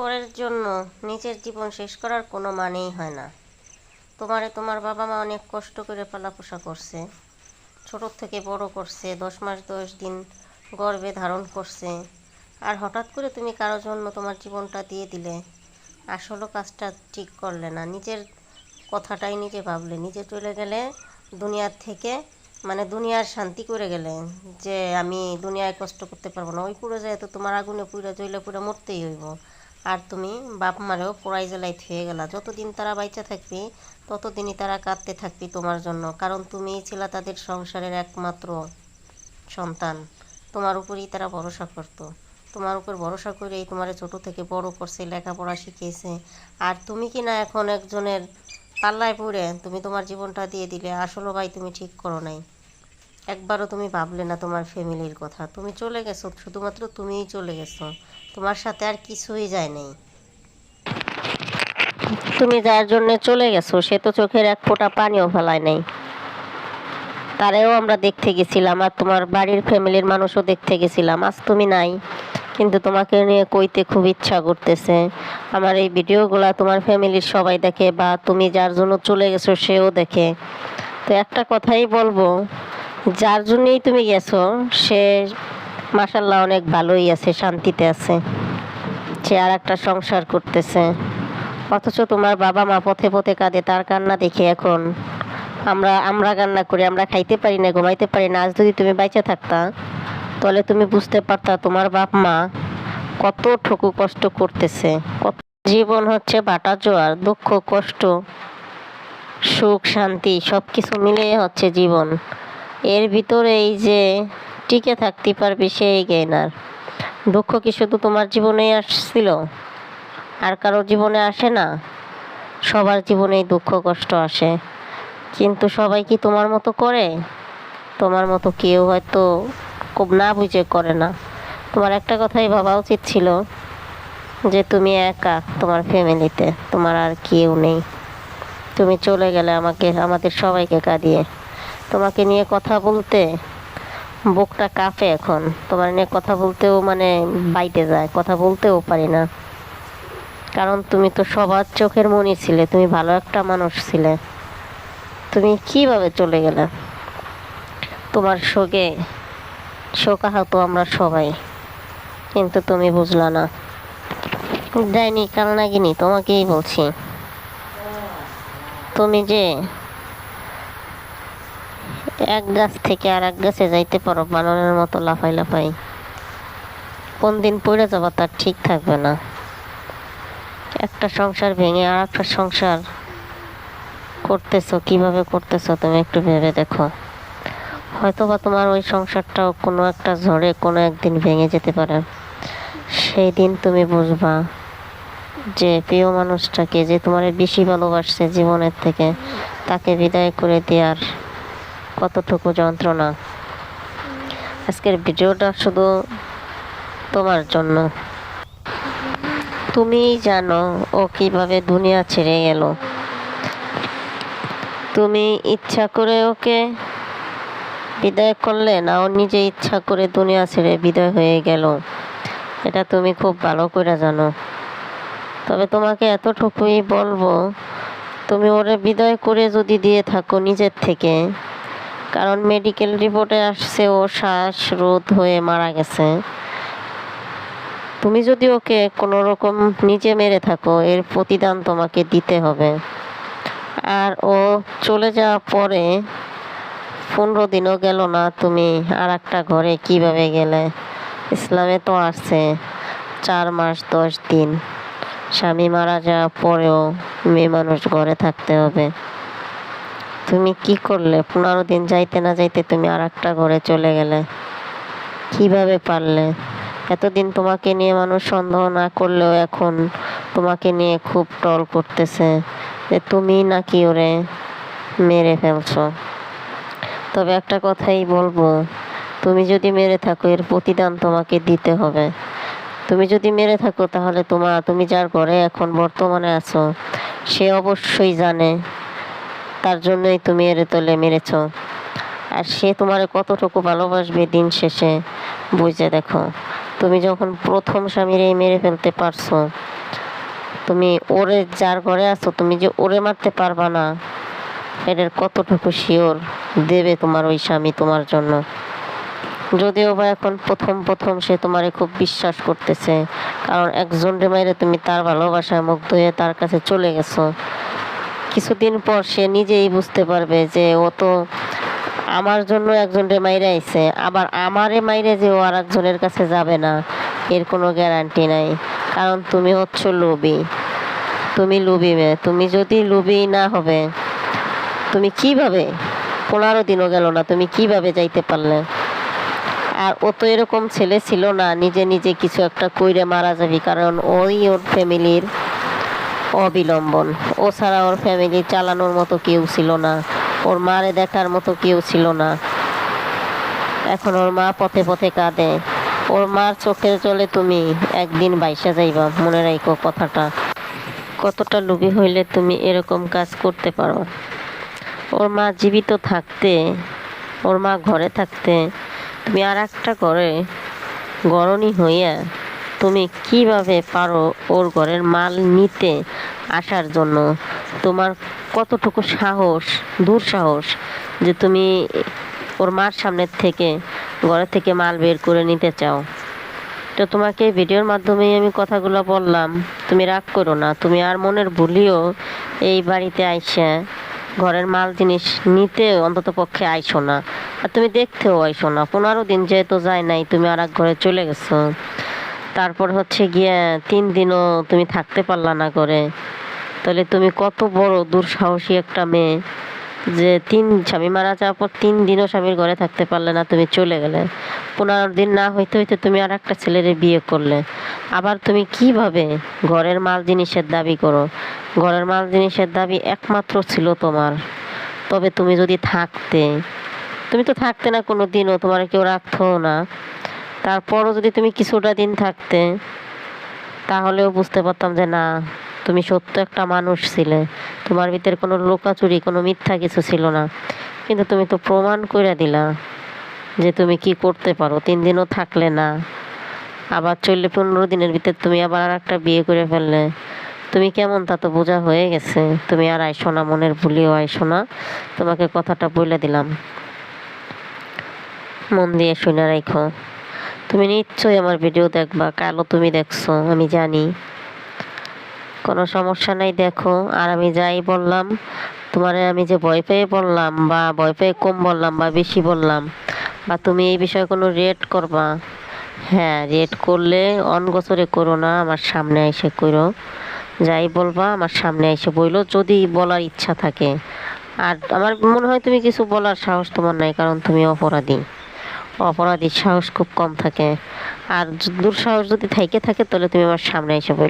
পরের জন্য নিজের জীবন শেষ করার কোনো মানেই হয় না। তোমারে তোমার বাবা মা অনেক কষ্ট করে পালাপোষা করছে। ছোট থেকে বড় করছে, দশ মাস দশ দিন গর্বে ধারণ করছে। আর হঠাৎ করে তুমি কারও জন্য তোমার জীবনটা দিয়ে দিলে, আসলে কাজটা ঠিক করলে না। নিজের কথাটাই নিজে ভাবলে, নিজে চলে গেলে দুনিয়ার থেকে মানে দুনিয়ার শান্তি করে গেলে যে আমি দুনিয়ায় কষ্ট করতে পারব না। ওই পুরো যায় তো তোমার আগুনে পুরো জ্বলে পুরো মরতেই হইব। আর তুমি বাপ মারেও পোড়াই জ্বালাই থুয়ে গেলা। যতদিন তারা বাইচা থাকবি, ততদিনই তারা কাঁদতে থাকবি তোমার জন্য। কারণ তুমি ছিলা তাদের সংসারের একমাত্র সন্তান। তোমার উপরেই তারা ভরসা করতো। তোমার উপর ভরসা করেই তোমার ছোট থেকে বড় করছে, লেখাপড়া শিখিয়েছে আর তুমি কি না এখন একজনের পাল্লায় পড়ে তুমি তোমার জীবনটা দিয়ে দিলে? আসলে ভাই তুমি ঠিক করো নাই। একবারও তুমি ভাবলে না তোমার ফ্যামিলির কথা। তুমি চলে গেছো, শুধুমাত্র তুমিই চলে গেছো। তোমার সাথে আর কিছুই যায় নাই। তুমি যার জন্য চলে গেছো, সে তো চোখের এক ফোঁটা পানিও ফেলায় নাই। তারেও আমরা দেখতে গেছিলাম আর তোমার বাড়ির ফ্যামিলির মানুষও দেখতে গেছিলাম। আজ তুমি নাই, কিন্তু তোমাকে নিয়ে কইতে খুব ইচ্ছা করতেছে। আমার এই ভিডিওগুলা তোমার ফ্যামিলির সবাই দেখে বা তুমি যার জন্য চলে গেছো সেও দেখে। তো একটা কথাই বলব যার জন্যই তুমি গেছো, সে মাসাল্লাহ অনেক ভালোই আছে, শান্তিতে আছে। সে আর একটা সংসার করতেছে। অথচ তোমার বাবা মা পথে পথে কাঁদে, তার কান্না দেখে এখন। আমরা আমরা কান্না করি, আমরা খাইতে পারি না, ঘুমাইতে পারি না। আজ যদি তুমি বাইচা থাকতা, তাহলে তুমি বুঝতে পারতা তোমার বাপ মা কত ঠকু কষ্ট করতেছে। কত জীবন হচ্ছে বাটা জোয়ার, দুঃখ, কষ্ট, সুখ, শান্তি সব কিছু মিলিয়ে হচ্ছে জীবন। এর ভিতরে এই যে টিকে থাকতে পারবে সেই গেনার দুঃখ কি শুধু তোমার জীবনেই আসছিল? আর কারও জীবনে আসে না? সবার জীবনেই দুঃখ, কষ্ট আসে। কিন্তু সবাই কি তোমার মতো করে? তোমার মতো কেউ হয়তো খুব না বুঝে করে না। তোমার একটা কথাই ভাবা উচিত ছিল, যে তুমি একা তোমার ফ্যামিলিতে, তোমার আর কেউ নেই। তুমি চলে গেলে আমাকে, আমাদের সবাইকে কাঁদিয়ে। তোমাকে নিয়ে কথা বলতে বুকটা কাঁপে এখন। তোমার নিয়ে কথা বলতেও মানে বাইতে যায়, কথা বলতেও পারি না। কারণ তুমি তো সবার চোখের মনি ছিলে, তুমি ভালো একটা মানুষ ছিলে। তুমি কীভাবে চলে গেলে? তোমার শোকে, শোকাহত আমরা সবাই। কিন্তু তুমি বুঝলা না। যাইনি কাল নাগিনি, তোমাকেই বলছি। তুমি যে এক গাছ থেকে আর এক গাছে যাইতে পারো, বানরের মতো লাফাই লাফাই। কোন দিন পড়ে যাব, তার ঠিক থাকবে না। একটা সংসার ভেঙে আর একটা সংসার করতেছো, কীভাবে করতেছো তুমি একটু ভেবে দেখো। হয়তো বা তোমার ওই সংসারটাও কোনো একটা ঝড়ে কোনো একদিন ভেঙে যেতে পারে। সেই দিন তুমি বুঝবা যে প্রিয় মানুষটাকে যে তোমার বেশি ভালোবাসছে জীবনের থেকে, তাকে বিদায় করে দেওয়ার কতটুকু যন্ত্রণা। আজকের ভিডিওটা শুধু তোমার জন্য। তুমি জানো ও কীভাবে দুনিয়া ছেড়ে গেল। তুমি ইচ্ছা করে ওকে বিদায় করলে না, ও নিজে ইচ্ছা করে দুনিয়া ছেড়ে বিদায় হয়ে গেল। এটা তুমি খুব ভালো করে জানো। তবে তোমাকে এতটুকুই বলব, তুমি ওরে বিদায় করে যদি দিয়ে থাকো নিজের থেকে কারণ মেডিকেল রিপোর্টে আসছে ও শ্বাস রোধ হয়ে মারা গেছে। তুমি যদি ওকে কোনো রকম নিজে মেরে থাকো, এর প্রতিদান তোমাকে দিতে হবে। আর ও চলে যাওয়ার পরে পনেরো দিনও গেল না, তুমি আর একটা ঘরে কীভাবে গেলে? ইসলামে তো আছে চার মাস দশ দিন। স্বামী মারা যাওয়ার পরেও মেয়ে মানুষ ঘরে থাকতে হবে। তুমি কি করলে? পনেরো দিন যাইতে না যাইতে তুমি আর একটা ঘরে চলে গেলে। কীভাবে পারলে? এতদিন তোমাকে নিয়ে মানুষ সন্দেহ না করলেও এখন তোমাকে নিয়ে খুব টল করতেছে। যে তুমি নাকি ওরে মেরে ফেলছো। তবে একটা কথাই বলব, তুমি যদি মেরে থাকো, এর প্রতিদান তোমাকে দিতে হবে। তুমি যদি মেরে থাকো, তাহলে তোমার তুমি যার ঘরে এখন বর্তমানে আছো, সে অবশ্যই জানে তার জন্যই তুমি এর তলে মেরেছ। আর সে তোমার কতটুকু ভালোবাসবে দিন শেষে, বুঝে দেখো। তুমি যখন প্রথম স্বামীর এই মেরে ফেলতে পারছ, তুমি ওরে যার ঘরে আছো, তুমি যে ওরে মারতে পারবা না এটার কতটুকু শিওর দেবে তোমার ওই স্বামী তোমার জন্য? যদিও বা এখন প্রথম প্রথম সে তোমারে খুব বিশ্বাস করতেছে, কারণ একজন রে মাইরে তুমি তার ভালোবাসায় মুগ্ধ হয়ে তার কাছে চলে গেছো। কিছুদিন পর সে নিজেই বুঝতে পারবে যে ও তো আমার জন্য একজন রে মাইরে আইছে। আবার আমারে মাইরে যে ও আর একজনের কাছে যাবে না, এর কোনো গ্যারান্টি নাই। কারণ তুমি হচ্ছ লোভী। তুমি লুবি মেয়ে। তুমি যদি লুবি না হবে, তুমি কীভাবে? পনেরো দিনও গেল না, তুমি কীভাবে যাইতে পারলে? আর ও তো এরকম ছেলে ছিল না, নিজে নিজে কিছু একটা কইরে মারা যাবি। কারণ ওই ওর ফ্যামিলির অবিলম্বন। ও ছাড়া ওর ফ্যামিলি চালানোর মতো কেউ ছিল না। ওর মারে দেখার মতো কেউ ছিল না। এখন ওর মা পথে পথে কাঁদে। ওর মার চোখের চলে তুমি একদিন বাইসা যাইবা, মনে রাখো কথাটা। কতটা লোভী হইলে তুমি এরকম কাজ করতে পারো। ওর মা জীবিত থাকতে, ওর মা ঘরে থাকতে, তুমি আর একটা ঘরে গরণী হইয়া তুমি কীভাবে পারো ওর ঘরের মাল নিতে আসার জন্য? তোমার কতটুকু সাহস, দুঃসাহস যে তুমি ওর মার সামনের থেকে, ঘরে থেকে মাল বের করে নিতে চাও? তো তোমাকে ভিডিওর মাধ্যমেই আমি কথাগুলো বললাম। তুমি রাগ করো না, তুমি আর মনের ভুলিও এই বাড়িতে আইসা ঘরের মাল জিনিস নিতে অন্তত পক্ষে আইসো না। আর তুমি দেখতেও আইসো না। পনেরো দিন যেহেতু যায় নাই, তুমি আর এক ঘরে চলে গেছো। তারপর হচ্ছে গিয়ে তিন দিনও তুমি থাকতে পারলা না করে। তাহলে তুমি কত বড় দুঃসাহসী একটা মেয়ে যে তিন স্বামী মারা যাওয়ার পর তিন দিনও স্বামীর ঘরে থাকতে পারলে না, তুমি চলে গেলে। পনেরো দিন না হইতে হইতে তুমি আর একটা ছেলের বিয়ে করলে। আবার তুমি কীভাবে ঘরের মাল জিনিসের দাবি করো? ঘরের মাল জিনিসের দাবি একমাত্র ছিল তোমার। তবে তুমি যদি থাকতে, তুমি তো থাকতে না কোনো দিনও, তোমার কেউ রাখতো না। তারপরও যদি তুমি কিছুটা দিন থাকতে, তাহলেও বুঝতে পারতাম যে না, তুমি সত্য একটা মানুষ ছিলে। তোমার ভিতরে কোনো লোকাচুরি, কোনো মিথ্যা কিছু ছিল না। কিন্তু তুমি তো প্রমাণ করে দিলা যে তুমি কি করতে পারো। তিন দিনও থাকলে না। আবার চললে পনেরো দিনের ভিতর তুমি আবার আর একটা বিয়ে করে ফেললে। তুমি কেমন তা তো বোঝা হয়ে গেছে। তুমি আর আইসো না, মনের ভুলিও আইসো না। তোমাকে কথাটা বলে দিলাম। মন দিয়ে শুনে রাখো তুমি নিশ্চয়ই আমার ভিডিও দেখবা, কালও তুমি দেখছ, আমি জানি। কোনো সমস্যা নাই, দেখো। আর আমি যাই বললাম, তোমারে আমি যে ভয় পেয়ে বললাম, বা ভয় পেয়ে কম বললাম, বা বেশি বললাম, বা তুমি এই বিষয়ে কোনো রেট করবা হ্যাঁ রেট করলে অন বছরে করো না, আমার সামনে এসে করো। যাই বলবা, আমার সামনে এসে বইলো, যদি বলার ইচ্ছা থাকে। আর আমার মনে হয় তুমি কিছু বলার সাহস তোমার নাই, কারণ তুমি অপরাধী। অপরাধীর সাহস খুব কম থাকে। আর দুঃসাহস যদি থাইকে থাকে, তাহলে তুমি আমার সামনে এসে বলবে।